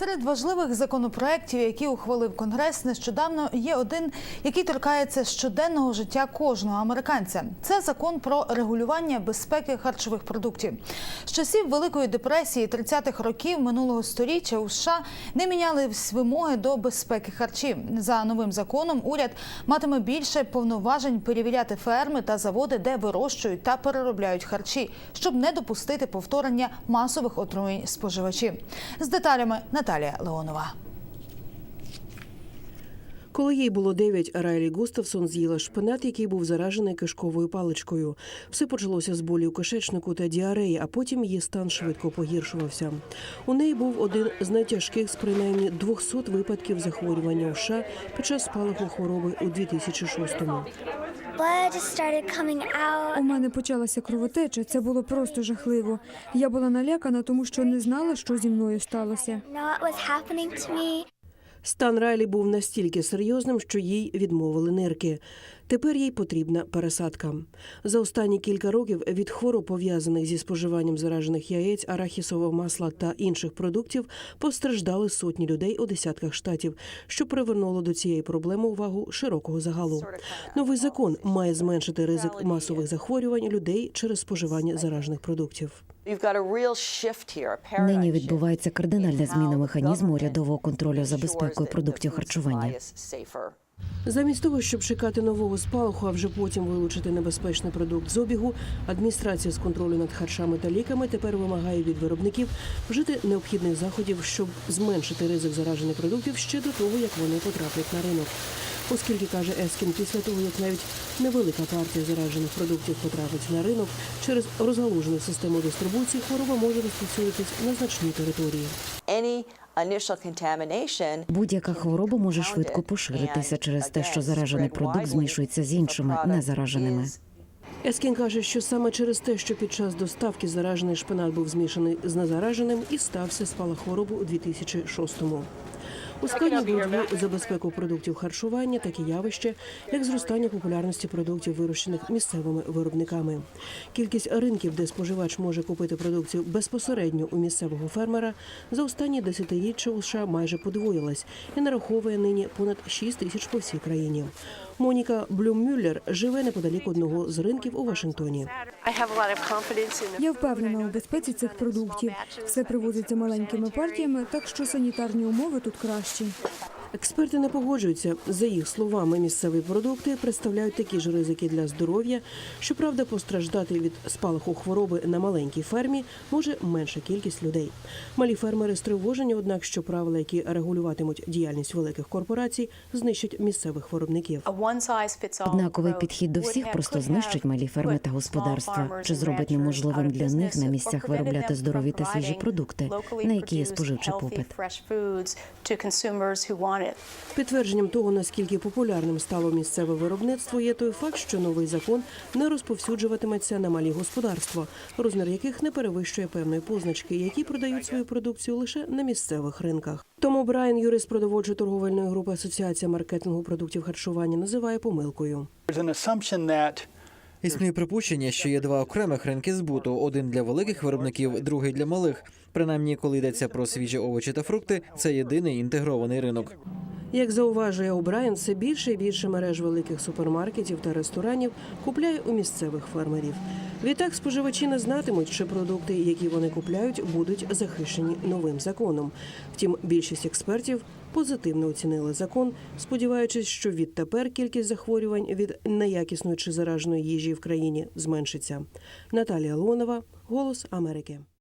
Серед важливих законопроєктів, які ухвалив Конгрес, нещодавно є один, який торкається щоденного життя кожного американця. Це закон про регулювання безпеки харчових продуктів. З часів Великої депресії 30-х років минулого століття у США не мінялись вимоги до безпеки харчів. За новим законом уряд матиме більше повноважень перевіряти ферми та заводи, де вирощують та переробляють харчі, щоб не допустити повторення масових отруєнь споживачів. З деталями Наталія Леонова. Коли їй було 9, Райлі Густавсон з'їла шпинат, який був заражений кишковою паличкою. Все почалося з болі у кишечнику та діареї, а потім її стан швидко погіршувався. У неї був один з найтяжких з принаймні 200 випадків захворювання у США під час спалаху хвороби у 2006-му. Blood just started. У мене почалася кровотеча. Це було просто жахливо. Я була налякана, тому що не знала, що зі мною сталося. Стан Райлі був настільки серйозним, що їй відмовили нирки. Тепер їй потрібна пересадка. За останні кілька років від хвороб, пов'язаних зі споживанням заражених яєць, арахісового масла та інших продуктів, постраждали сотні людей у десятках штатів, що привернуло до цієї проблеми увагу широкого загалу. Новий закон має зменшити ризик масових захворювань людей через споживання заражених продуктів. Нині відбувається кардинальна зміна механізму урядового контролю за безпекою продуктів харчування. Замість того, щоб чекати нового спалаху, а вже потім вилучити небезпечний продукт з обігу, адміністрація з контролю над харчами та ліками тепер вимагає від виробників вжити необхідних заходів, щоб зменшити ризик заражених продуктів ще до того, як вони потраплять на ринок. Оскільки каже Ескін, після того як навіть невелика партія заражених продуктів потрапить на ринок через розгалужену систему дистрибуції, хвороба може розповсюдитись на значні території. Будь-яка хвороба може швидко поширитися через те, що заражений продукт змішується з іншими незараженими. Ескін каже, що саме через те, що під час доставки заражений шпинат був змішаний з незараженим, і стався спалах хвороби у 2006-му. Ускладнює боротьбу за безпеку продуктів харчування таке явище, як зростання популярності продуктів, вирощених місцевими виробниками. Кількість ринків, де споживач може купити продукцію безпосередньо у місцевого фермера, за останні десятиріччя у США майже подвоїлась і нараховує нині понад 6 тисяч по всій країні. Моніка Блюммюллер живе неподалік одного з ринків у Вашингтоні. Я впевнена у безпеці цих продуктів. Все привозиться маленькими партіями, так що санітарні умови тут кращі. Експерти не погоджуються. За їх словами, місцеві продукти представляють такі ж ризики для здоров'я. Щоправда, постраждати від спалаху хвороби на маленькій фермі може менша кількість людей. Малі фермери стривожені, однак, що правила, які регулюватимуть діяльність великих корпорацій, знищать місцевих виробників. Однаковий підхід до всіх просто знищить малі ферми та господарства, чи зробить неможливим для них на місцях виробляти здорові та свіжі продукти, на які є споживчий попит. Підтвердженням того, наскільки популярним стало місцеве виробництво, є той факт, що новий закон не розповсюджуватиметься на малі господарства, розмір яких не перевищує певної позначки, які продають свою продукцію лише на місцевих ринках. Тому Брайан, юрист продовольчої торговельної групи Асоціація маркетингу продуктів харчування, називає помилкою. Існує припущення, що є два окремих ринки збуту: один для великих виробників, другий для малих. Принаймні, коли йдеться про свіжі овочі та фрукти, це єдиний інтегрований ринок. Як зауважує О'Брайен, все більше і більше мереж великих супермаркетів та ресторанів купляє у місцевих фермерів. Відтак споживачі не знатимуть, чи продукти, які вони купляють, будуть захищені новим законом. Втім, більшість експертів позитивно оцінили закон, сподіваючись, що відтепер кількість захворювань від неякісної чи зараженої їжі в країні зменшиться. Наталія Лонова, Голос Америки.